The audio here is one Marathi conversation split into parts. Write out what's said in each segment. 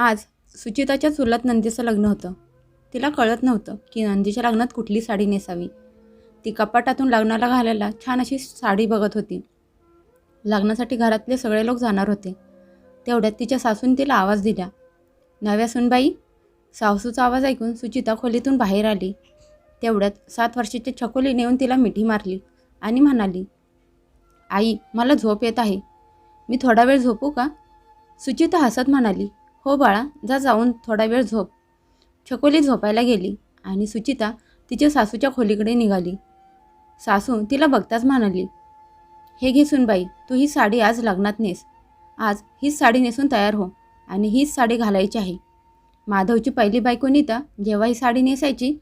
आज सुचिताच्या चुलत नंदीचं लग्न होतं. तिला कळत नव्हतं की नंदीच्या लग्नात कुठली साडी नेसावी. ती कपाटातून लग्नाला घालायला छान अशी साडी बघत होती. लग्नासाठी घरातले सगळे लोक जाणार होते. तेवढ्यात तिच्या सासून तिला आवाज दिला. नव्या सुनबाई सासूचा आवाज ऐकून सुचिता खोलीतून बाहेर आली. तेवढ्यात सात वर्षाची छकोली नेऊन तिला मिठी मारली आणि म्हणाली आई मला झोप येत आहे. मी थोडा वेळ झोपू का? सुचिता हसत म्हणाली हो बाळा जा जाऊन थोडा वेळ झोप. छकोली झोपायला गेली आणि सुचिता तिच्या सासूच्या खोलीकडे निघाली. सासू तिला बघताच म्हणाली हे घे सुनबाई तू ही साडी आज लग्नात नेस. आज हीच साडी नेसून तयार हो आणि हीच साडी घालायची आहे. माधवची पहिली बायको नीता जेव्हा ही साडी नेसायची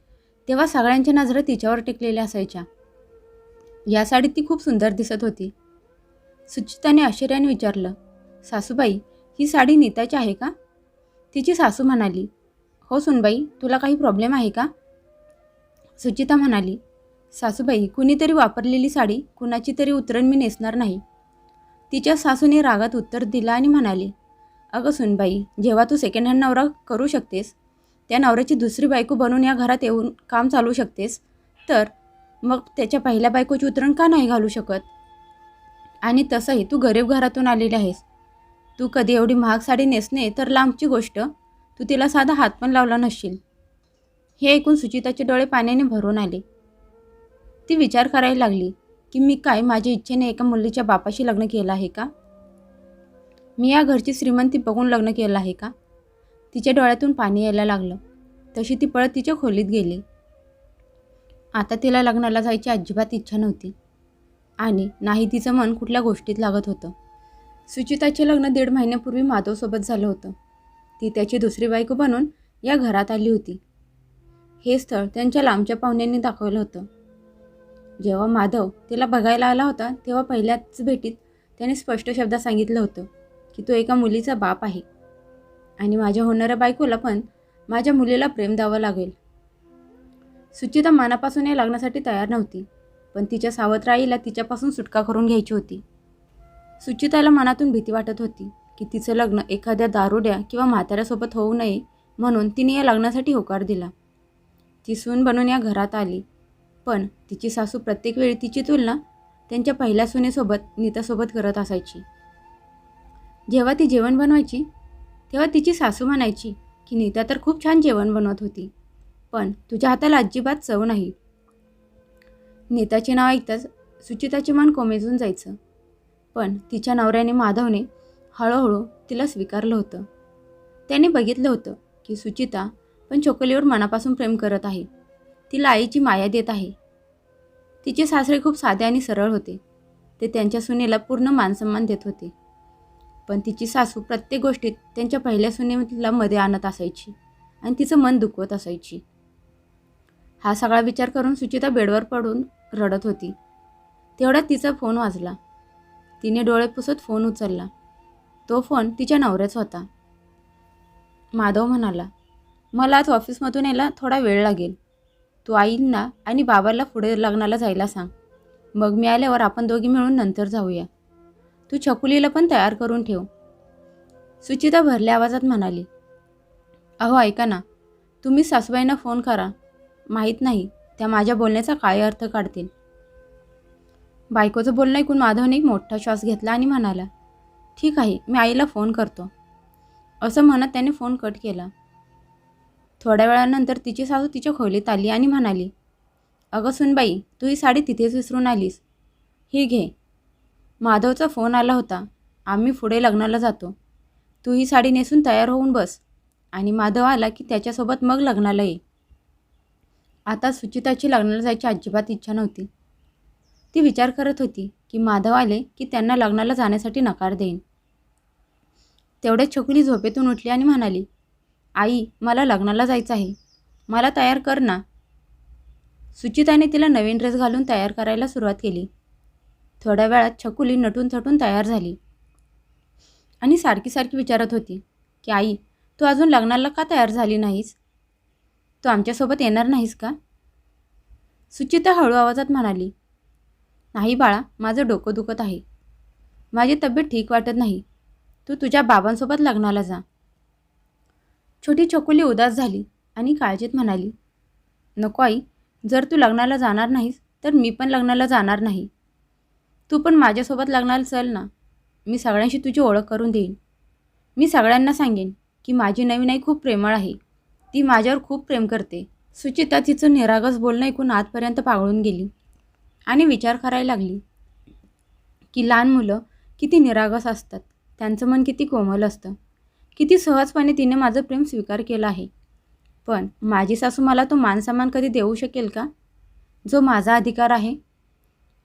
तेव्हा सगळ्यांच्या नजरा तिच्यावर टिकलेल्या असायच्या. या साडीत ती खूप सुंदर दिसत होती. सुचिताने आश्चर्याने विचारलं सासूबाई ही साडी नीताची आहे का? तिची सासू म्हणाली हो सुनबाई तुला काही प्रॉब्लेम आहे का? सुचिता म्हणाली सासूबाई कुणीतरी वापरलेली साडी कुणाची तरी उतरण मी नेसणार नाही. तिच्या सासूने रागात उत्तर दिलं आणि म्हणाली अगं सुनबाई जेव्हा तू सेकंड हँड नवरा करू शकतेस त्या नवऱ्याची दुसरी बायको बनून या घरात येऊन काम चालू शकतेस तर मग त्याच्या पहिल्या बायकोची उतरण का नाही घालू शकत? आणि तसंही तू गरीब घरातून आलेली आहेस तू कधी एवढी महाग साडी नेसणे तर लांबची गोष्ट. तू तिला साधा हात पण लावला नसशील. हे ऐकून सुचिताचे डोळे पाण्याने भरून आले. ती विचार करायला लागली की मी काय माझ्या इच्छेने एका मुलीच्या बापाशी लग्न केलं आहे का? मी या घरची श्रीमंती बघून लग्न केलं आहे का? तिच्या डोळ्यातून पाणी यायला लागलं. तशी ती पळत तिच्या खोलीत गेली. आता तिला लग्नाला जायची अजिबात इच्छा नव्हती. आणि नाही तिचं मन कुठल्या गोष्टीत लागत होतं. सुचिताचे लग्न दीड महिन्यापूर्वी माधवसोबत झालं होतं. ती त्याची दुसरी बायको बनून या घरात आली होती. हे स्थळ त्यांच्या लांबच्या पाहुण्यांनी दाखवलं होतं. जेव्हा माधव तिला बघायला आला होता तेव्हा पहिल्याच भेटीत त्याने स्पष्ट शब्दात सांगितलं होतं की तो एका मुलीचा बाप आहे. आणि माझ्या होणाऱ्या बायकोला पण माझ्या मुलीला प्रेम द्यावं लागेल. सुचिता मनापासून या लग्नासाठी तयार नव्हती पण तिच्या सावत्र आईला तिच्यापासून सुटका करून घ्यायची होती. सुचिताला मनातून भीती वाटत होती की तिचं लग्न एखाद्या दारुड्या किंवा म्हाताऱ्यासोबत होऊ नये म्हणून तिने या लग्नासाठी होकार दिला. ती सून बनून या घरात आली. पण तिची सासू प्रत्येक वेळी तिची तुलना त्यांच्या पहिल्या सुनेसोबत नीतासोबत करत असायची. जेव्हा ती जेवण बनवायची तेव्हा तिची सासू म्हणायची की नीता तर खूप छान जेवण बनवत होती पण तुझ्या हाताला अजिबात चव नाही. नीताचे नाव ऐकताच सुचिताचे मन कोमेजून जायचं. पण तिच्या नवऱ्याने माधवने हळूहळू तिला स्वीकारलं होतं. त्याने बघितलं होतं की सुचिता पण चोकलीवर मनापासून प्रेम करत आहे. तिला आईची माया देत आहे. तिचे सासरे खूप साधे आणि सरळ होते. ते त्यांच्या सुनेला पूर्ण मानसन्मान देत होते. पण तिची सासू प्रत्येक गोष्टीत त्यांच्या पहिल्या सुनेला मध्ये आणत असायची आणि तिचं मन दुखवत असायची. हा सगळा विचार करून सुचिता बेडवर पडून रडत होती. तेवढ्यात तिचा फोन वाजला. तिने डोळे पुसत फोन उचलला. तो फोन तिच्या नवऱ्याच होता. माधव म्हणाला मला आज ऑफिसमधून यायला थोडा वेळ लागेल. तू आईंना आणि बाबाला पुढे लग्नाला जायला सांग. मग मी आल्यावर आपण दोघी मिळून नंतर जाऊया. तू छकुलीला पण तयार करून ठेव. सुचिता भरल्या आवाजात म्हणाली अहो ऐका ना. तुम्ही सासूबाईंना फोन करा. माहीत नाही त्या माझ्या बोलण्याचा काय अर्थ काढतील. बायकोचं बोलणं ऐकून माधवने एक मोठा श्वास घेतला आणि म्हणाला ठीक आहे मी आईला फोन करतो. असं म्हणत त्याने फोन कट केला. थोड्या वेळानंतर तिची सासू तिच्या खोलीत आली आणि म्हणाली अगं सुनबाई तू ही साडी तिथेच विसरून आलीस. ही घे. माधवचा फोन आला होता. आम्ही पुढे लग्नाला जातो. तू ही साडी नेसून तयार होऊन बस. आणि माधव आला की त्याच्यासोबत मग लग्नाला ये. आता सुचिताची लग्नाला जायची अजिबात इच्छा नव्हती. ती विचार करत होती की माधव आले की त्यांना लग्नाला जाण्यासाठी नकार देईन. तेवढ्यात छोकली झोपेतून उठली आणि म्हणाली आई मला लग्नाला जायचं आहे. मला तयार कर ना. सुचिताने तिला नवीन ड्रेस घालून तयार करायला सुरुवात केली. थोड्या वेळात छकुली नटून थटून तयार झाली. आणि सारखी सारखी विचारत होती की आई तू अजून लग्नाला का तयार झाली नाहीस? तू आमच्यासोबत येणार नाहीस का? सुचिता हळू आवाजात म्हणाली नाही बाळा माझं डोकं दुखत आहे. माझी तब्येत ठीक वाटत नाही. तू तुझ्या बाबांसोबत लग्नाला जा. छोटी चकोली उदास झाली आणि काळजीत म्हणाली नको आई जर तू लग्नाला जाणार नाहीस तर मी पण लग्नाला जाणार नाही. तू पण माझ्यासोबत लग्नाला चल ना. मी सगळ्यांशी तुझी ओळख करून देईन. मी सगळ्यांना सांगेन की माझी नवीन आई खूप प्रेमळ आहे. ती माझ्यावर खूप प्रेम करते. सुचिता तिचं निरागस बोलणं ऐकून आतपर्यंत पागळून गेली. आणि विचार करायला लागली. की लहान मुलं किती निरागस असतात. त्यांचं मन किती कोमल असतं. किती सहजपणे तिने माझं प्रेम स्वीकार केला आहे. पण माझी सासू मला तो मानसन्मान कधी देऊ शकेल का? जो माझा अधिकार आहे.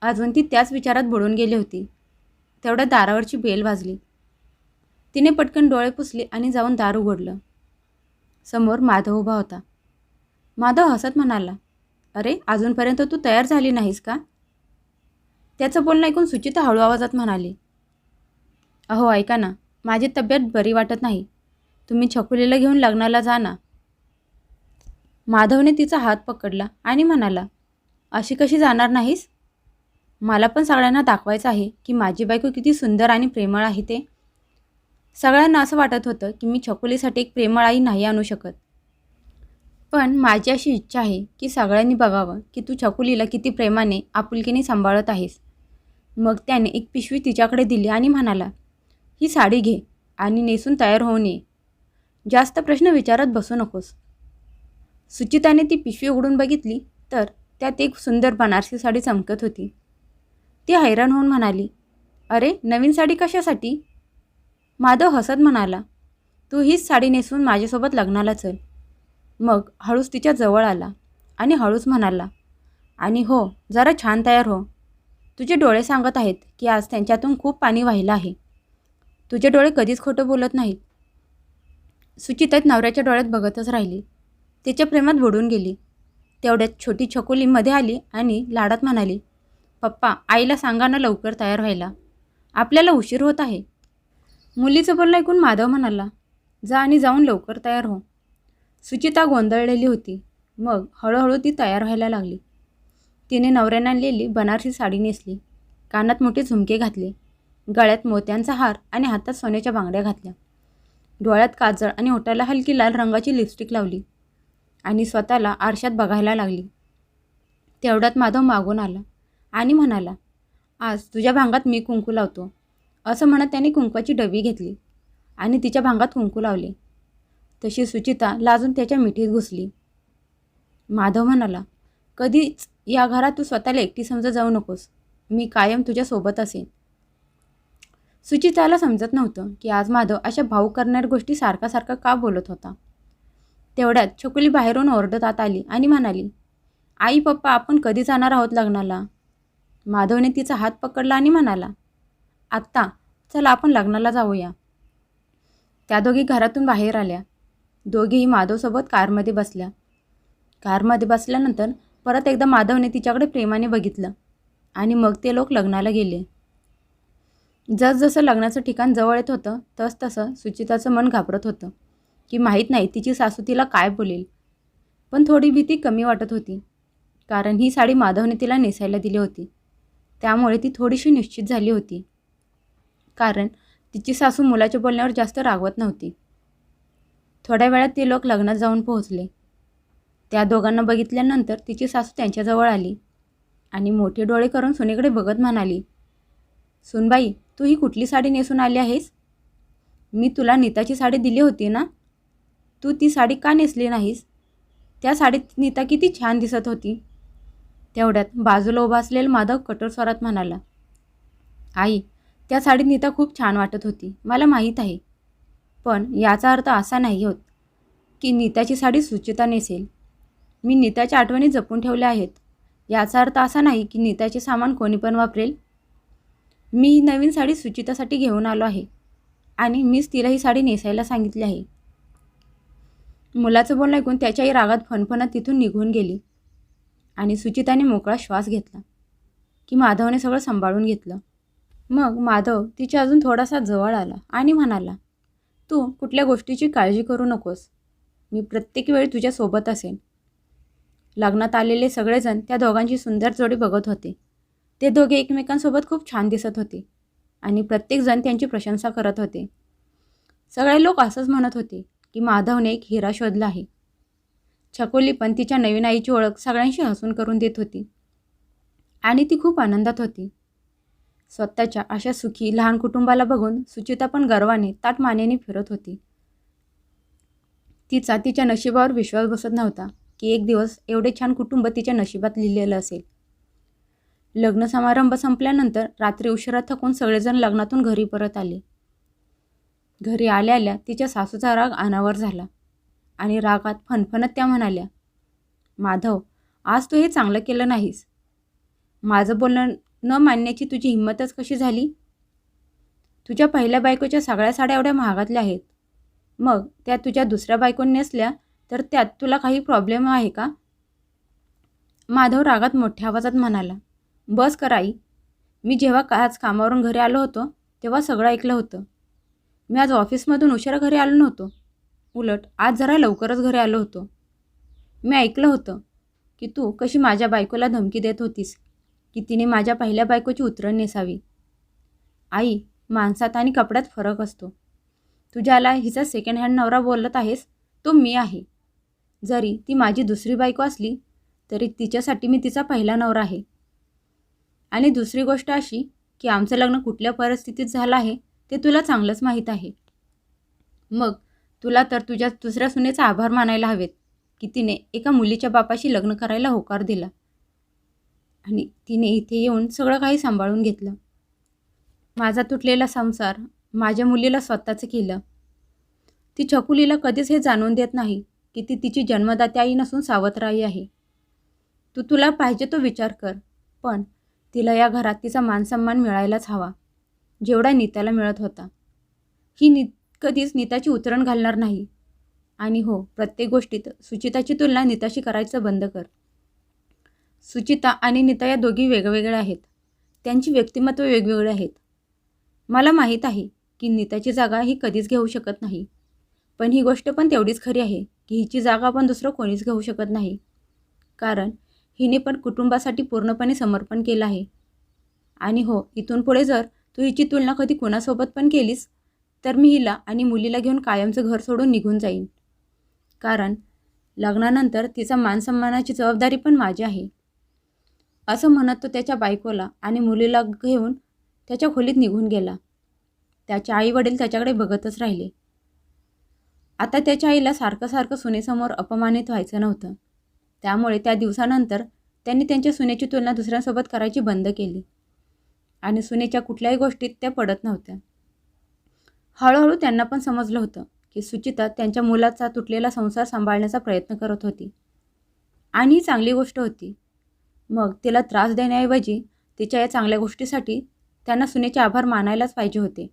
अजून ती त्याच विचारात बुडून गेली होती. तेवढ्या दारावरची बेल वाजली. तिने पटकन डोळे पुसले आणि जाऊन दार उघडलं. समोर माधव उभा होता. माधव हसत म्हणाला अरे अजूनपर्यंत तू तयार झाली नाहीस का? त्याचं बोलणं ऐकून सुचिता हळू आवाजात म्हणाली अहो ऐका ना माझी तब्येत बरी वाटत नाही. तुम्ही छकुलीला घेऊन लग्नाला जा ना. माधवने तिचा हात पकडला आणि म्हणाला अशी कशी जाणार नाहीस? मला पण सगळ्यांना दाखवायचं आहे की माझी बायको किती सुंदर आणि प्रेमळ आहे ते. सगळ्यांना असं वाटत होतं की मी छकुलीसाठी एक प्रेमळ आई नाही आणू शकत. पण माझी अशी इच्छा आहे की सगळ्यांनी बघावं की तू छकुलीला किती प्रेमाने आपुलकीने सांभाळत आहेस. मग त्याने एक पिशवी तिच्याकडे दिली आणि म्हणाला ही साडी घे आणि नेसून तयार होऊन ये. जास्त प्रश्न विचारत बसू नकोस. सुचिताने ती पिशवी उघडून बघितली तर त्यात एक सुंदर बनारसी साडी चमकत होती. ती हैराण होऊन म्हणाली अरे नवीन साडी कशासाठी? माधव हसत म्हणाला तू हीच साडी नेसून माझ्यासोबत लग्नाला चल. मग हळूच तिच्या जवळ आला आणि हळूच म्हणाला आणि हो जरा छान तयार हो. तुझे डोळे सांगत आहेत की आज त्यांच्यातून खूप पाणी वाहिलं आहे. तुझे डोळे कधीच खोटं बोलत नाहीत. सुचितेत नवऱ्याच्या डोळ्यात बघतच राहिली. तिच्या प्रेमात बुडून गेली. तेवढ्यात छोटी छकुली मध्ये आली आणि लाडात म्हणाली पप्पा आईला सांगा ना लवकर तयार व्हायला. आपल्याला उशीर होत आहे. मुलीचं बोलणं ऐकून माधव म्हणाला जा आणि जाऊन लवकर तयार हो. सुचिता गोंधळलेली होती. मग हळूहळू ती तयार व्हायला लागली. तिने नवऱ्यानं आणलेली बनारसी साडी नेसली. कानात मोठे झुमके घातले. गळ्यात मोत्यांचा हार आणि हातात सोन्याच्या बांगड्या घातल्या. डोळ्यात काजळ आणि ओठाला हलकी लाल रंगाची लिपस्टिक लावली. आणि स्वतःला आरशात बघायला लागली. तेवढ्यात माधव मागून आला आणि म्हणाला आज तुझ्या भांगात मी कुंकू लावतो. असं म्हणत त्याने कुंकवाची डबी घेतली आणि तिच्या भांगात कुंकू लावले. तशी सुचिता लाजून त्याच्या मिठीत घुसली. माधव म्हणाला कधीच या घरात तू स्वतःला एकटी समजत जाऊ नकोस. मी कायम तुझ्यासोबत असेन. सुचिताला समजत नव्हतं की आज माधव अशा भाऊ करणाऱ्या गोष्टी सारखा सारखा का बोलत होता. तेवढ्यात छकुली बाहेरून ओरडत आत आली आणि म्हणाली आई पप्पा आपण कधी जाणार आहोत लग्नाला? माधवने तिचा हात पकडला आणि म्हणाला आत्ता चला आपण लग्नाला जाऊया. त्या दोघी घरातून बाहेर आल्या. दोघीही माधवसोबत कारमध्ये बसल्या. कारमध्ये बसल्यानंतर परत एकदा माधवने तिच्याकडे प्रेमाने बघितलं आणि मग ते लोक लग्नाला गेले. जसजसं लग्नाचं ठिकाण जवळ येत होतं तस तसं सुचिताचं मन घाबरत होतं की माहीत नाही तिची सासू तिला काय बोलेल. पण थोडी भीती कमी वाटत होती कारण ही साडी माधवने तिला नेसायला दिली होती. त्यामुळे ती थोडीशी निश्चित झाली होती. कारण तिची सासू मुलाच्या बोलण्यावर जास्त रागवत नव्हती. थोड्या वेळात ते लोक लग्नात जाऊन पोहोचले. त्या दोघांना बघितल्यानंतर तिची सासू त्यांच्याजवळ आली आणि मोठे डोळे करून सुनेकडे बघत म्हणाली सुनबाई तू ही कुठली साडी नेसून आली आहेस? मी तुला नीताची साडी दिली होती ना? तू ती साडी का नेसली नाहीस? त्या साडीत नीता किती छान दिसत होती. तेवढ्यात बाजूला उभा असलेला माधव कठोर स्वरात म्हणाला आई त्या साडीत नीता खूप छान वाटत होती. मला माहीत आहे. पण याचा अर्थ असा नाही होत की नीताची साडी सुचिता नेसेल. मी नीताच्या आठवणी जपून ठेवल्या आहेत. याचा अर्थ असा नाही की नीताचे सामान कोणी पण वापरेल. मी ही नवीन साडी सुचितासाठी घेऊन आलो आहे आणि मीच तिला ही साडी नेसायला सांगितली आहे. मुलाचं बोलणं ऐकून त्याच्याही रागात फणफणत तिथून निघून गेली आणि सुचिताने मोकळा श्वास घेतला की माधवने सगळं सांभाळून घेतलं. मग माधव तिच्या अजून थोडासा जवळ आला आणि म्हणाला तू कुठल्या गोष्टीची काळजी करू नकोस. मी प्रत्येक वेळी तुझ्यासोबत असेन. लग्नात आलेले सगळेजण त्या दोघांची सुंदर जोडी बघत होते. ते दोघे एकमेकांसोबत खूप छान दिसत होते आणि प्रत्येकजण त्यांची प्रशंसा करत होते. सगळे लोक असंच म्हणत होते की माधवने एक हिरा शोधला आहे. छकोली पण तिच्या नवीन आईची ओळख सगळ्यांशी हसून करून देत होती. आणि ती खूप आनंदात होती. स्वतःच्या अशा सुखी लहान कुटुंबाला बघून सुचिता पण गर्वाने ताट मानेने फिरत होती. तिचा तिच्या नशिबावर विश्वास बसत नव्हता की एक दिवस एवढे छान कुटुंब तिच्या नशिबात लिहिलेलं असेल. लग्न समारंभ संपल्यानंतर रात्री उशिरा थकून सगळेजण लग्नातून घरी परत आले. घरी आल्या आल्या तिच्या सासूचा राग अनावर झाला आणि रागात फणफणत त्या म्हणाल्या माधव आज तू हे चांगलं केलं नाहीस. माझं बोलणं न मानण्याची तुझी हिंमतच कशी झाली? तुझ्या पहिल्या बायकोच्या सगळ्या साड्या एवढ्या महागातल्या आहेत. मग त्या तुझ्या दुसऱ्या बायकोने नेसल्या तर त्यात तुला काही प्रॉब्लेम आहे का? माधव रागात मोठ्या आवाजात म्हणाला बस कराई आई. मी जेव्हा आज कामावरून घरी आलो होतो तेव्हा सगळं ऐकलं होतं. मी आज ऑफिसमधून उशिरा घरी आलो नव्हतो. उलट आज जरा लवकरच घरी आलो होतो. मी ऐकलं होतं की तू कशी माझ्या बायकोला धमकी देत होतीस. की तिने माझ्या पहिल्या बायकोची उतरण नेसावी. आई माणसात आणि कपड्यात फरक असतो. तुझ्याला हिचा सेकंड हँड नवरा बोलत आहेस तो मी आहे. जरी ती माझी दुसरी बायको असली तरी तिच्यासाठी मी तिचा पहिला नवरा आहे. आणि दुसरी गोष्ट अशी की आमचं लग्न कुठल्या परिस्थितीत झालं आहे ते तुला चांगलंच माहीत आहे. मग तुला तर तुझ्या दुसऱ्या सुनेचा आभार मानायला हवेत की तिने एका मुलीच्या बापाशी लग्न करायला होकार दिला. आणि तिने इथे येऊन सगळं काही सांभाळून घेतलं. माझा तुटलेला संसार माझ्या मुलीला स्वतःचं केलं. ती छकुलीला कधीच हे जाणून देत नाही की ती तिची जन्मदात्याई नसून सावत्राई आहे. तू तुला पाहिजे तो विचार कर पण तिला या घरात तिचा मानसन्मान मिळायलाच हवा जेवढा नीताला मिळत होता. ही नि कधीच नीताची उतरण घालणार नाही. आणि हो प्रत्येक गोष्टीत सुचिताची तुलना नीताशी करायचं बंद कर. सुचिता आणि नीता या दोघी वेगवेगळ्या आहेत. त्यांची व्यक्तिमत्व वेगवेगळे आहेत. मला माहीत आहे की नीताची जागा ही कधीच घेऊ शकत नाही. पण ही गोष्ट पण तेवढीच खरी आहे की हिची जागा पण दुसरं कोणीच घेऊ शकत नाही. कारण हिने पण कुटुंबासाठी पूर्णपणे समर्पण केलं आहे. आणि हो इथून पुढे जर तू हिची तुलना कधी कोणासोबत पण केलीस तर मी हिला आणि मुलीला घेऊन कायमचं घर सोडून निघून जाईन. कारण लग्नानंतर तिचा मानसन्मानाची जबाबदारी पण माझी आहे. असं म्हणत तो त्याच्या बायकोला आणि मुलीला घेऊन त्याच्या खोलीत निघून गेला. त्याचे आई वडील त्याच्याकडे बघतच राहिले. आता त्याच्या आईला सारखं सारखं सुनेसमोर अपमानित व्हायचं नव्हतं. त्यामुळे त्या दिवसानंतर त्यांनी त्यांच्या सुनेची तुलना दुसऱ्यांसोबत करायची बंद केली. आणि सुनेच्या कुठल्याही गोष्टीत त्या पडत नव्हत्या. हळूहळू त्यांना पण समजलं होतं की सुचिता त्यांच्या मुलाचा तुटलेला संसार सांभाळण्याचा प्रयत्न करत होती. आणि ही चांगली गोष्ट होती. मग तिला त्रास देण्याऐवजी तिच्या या चांगल्या गोष्टीसाठी त्यांना सुनेचे आभार मानायलाच पाहिजे होते.